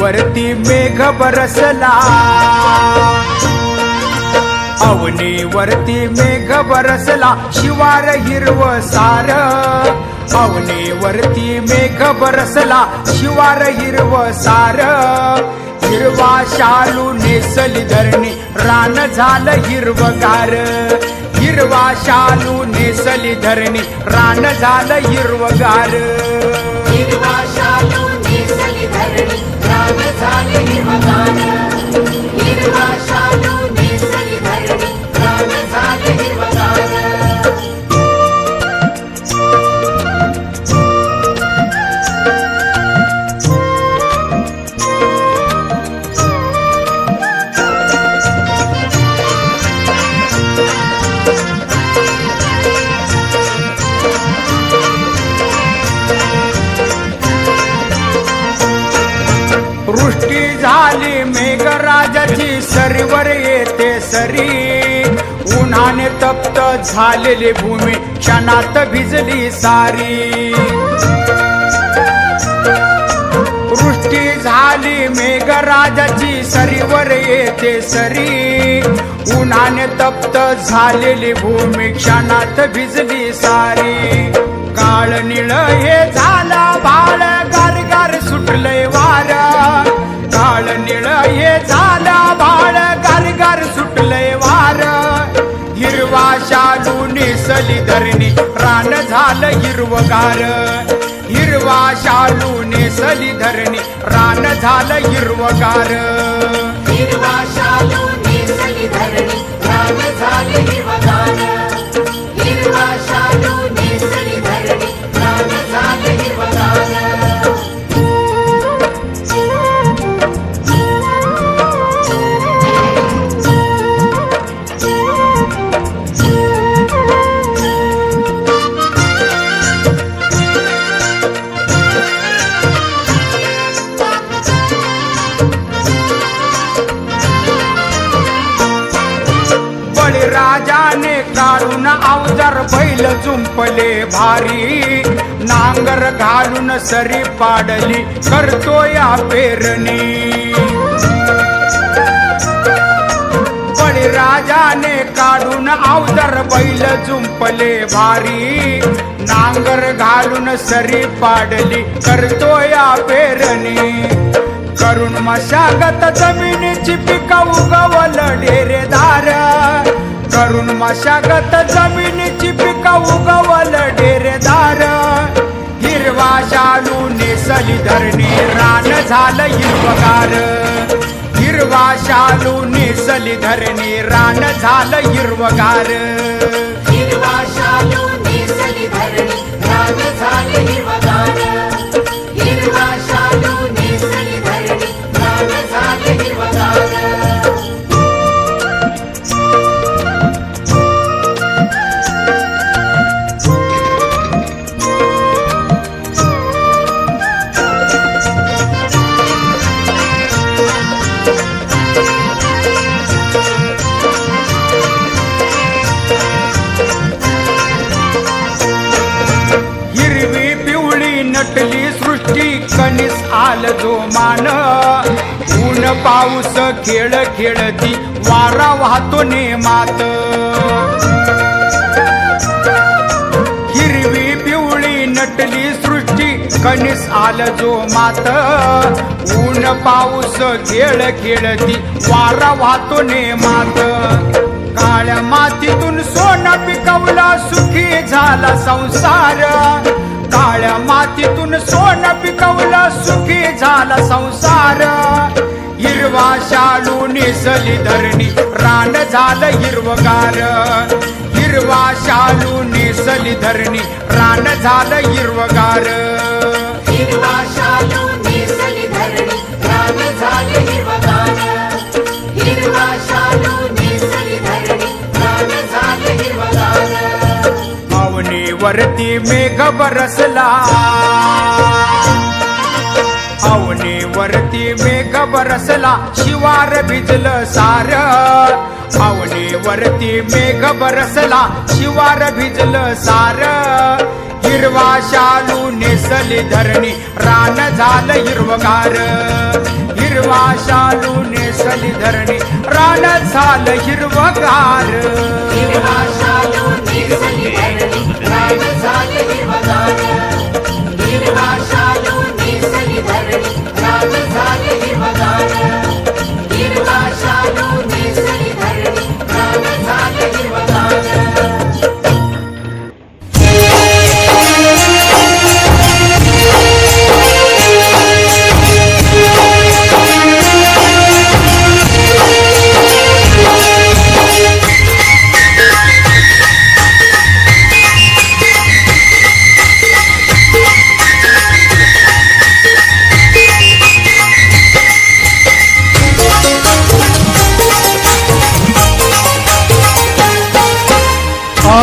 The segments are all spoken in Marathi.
मेघ बरसला. अवनीवरती मेघ बरसला. शिवार हिरव सार. अवनीवरती मेघ बरसला. शिवार हिरव सार. हिरवा शालू नेसली धरणी. रान झालं हिरवगार. हिरवा शालू नेसली धरणी. रान झालं हिरवगार. हिरवा शालू नेसली धरणी. झाले हिरवगार तप्त झालेली भूमी क्षणात भिजली सारी. वृष्टी झाली मेघराजाची सरीवर येते सरी. उन्हाने तप्त झालेली भूमी क्षणात भिजली सारी. काळ निळ हे झा शालू धरणी. रान झालं हिरवगार. हिरवा शालू नेसली धरणी. रान झालं हिरवगार. हिरवा शालू नेसली धरणी. रान झालं हिरवगार. बळीराजाने काढून अवजार बैल झुंपले भारी. नांगर घालून सरी पाडली करतो या पेरणी. बळीराजाने काढून अवजार बैल झुंपले भारी. नांगर घालून सरी पाडली करतो या पेरणी. करून मशागत जमिनीची पिका उगवल डेरेदार. करून मशागत जमिनीची पिका उगवल डेरेदार. हिरवा शालू नेसली धरणी रान झालं हिरवगार. हिरवा शालू नेसली धरणी रान झालं हिरवगार. हिरवा शालू नेसली धरणी रान झालं हिरवगार. कणीस आल जो मान ऊन पाऊस खेळ खेळती वारा वाहतो नेमात. हिरवी पिवळी नटली सृष्टी कणीस आल जो मात ऊन पाऊस खेळ खेळती वारा वाहतो नेमात. काळ्या मातीतून सोनं पिकवला सुखी झाला संसार. काळ्या मातीतून सोनं पिकवलं सुखी झाला संसार. हिरवा शालू नेसली धरणी रान झालं हिरवगार. हिरवा शालू नेसली धरणी रान झालं हिरवगार. हिरवा शालू निसली धरणी रान झालं हिरवगार. वरती मेघ बरसला. अवनीवरती मेघ बरसला. शिवार भिजलं सार. अवनीवरती मेघ बरसला. शिवार भिजलं सार. हिरवा शालू नेसली धरणी. रान झालं हिरवगार. हिरवा शालू नेसली धरणी रान झालं हिरवगार. हिरवा शालू नेसली धरणी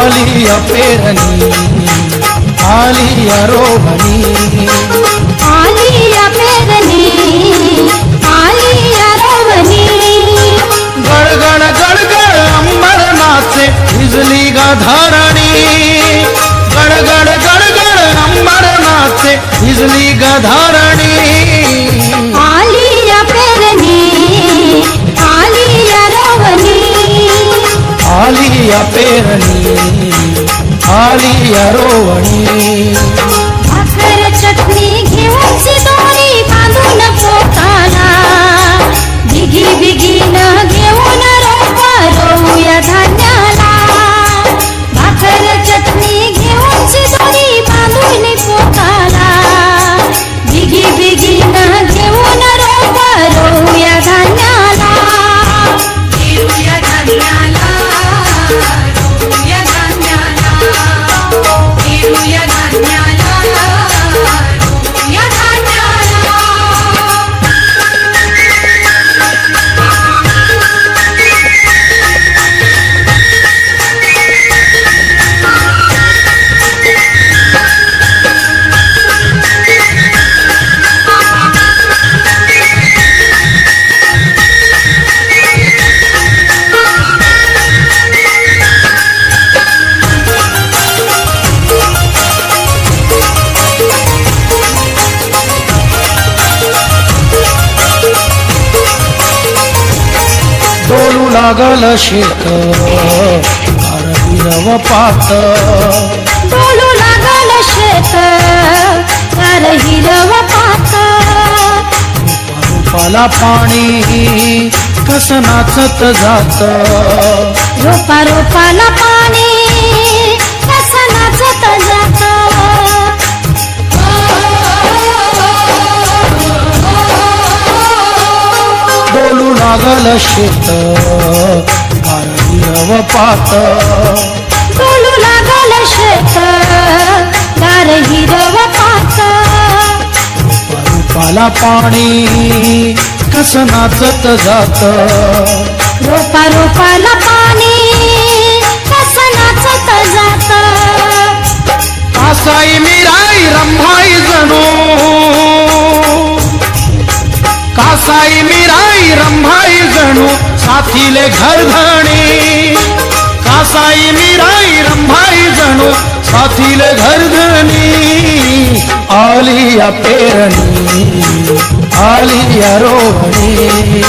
आलिया पेरणी आलिया रोहणी आलिया पेरणी आलिया रोवणी गडगड गडगड अंबर नाचे भिजली गा धरणी। गडगड गडगड अंबर नाचे भिजली गा धरणी। आलिया पेरणी आलिया रोवणी लागल शेत. हिरव पात. डोलू लागल शेत. कर हिरव पात. रूपाला पाणी कस नाचत जात. रोपा रोपाला लागल शेत हिरव पात. डोलू लागल शेत गार हिरव पात. रूपाला पाणी कस नाचत जात? रोपा रोपाला पाणी कसं नाचत जात? कासाई मिराई रंभाई जणू. कासाई मिराई रंभाई जणू साथीले घरधणी कासाई मिराई रंभाई जणू साथीले घरधणी आलिया पेरणी आलिया रोहणी.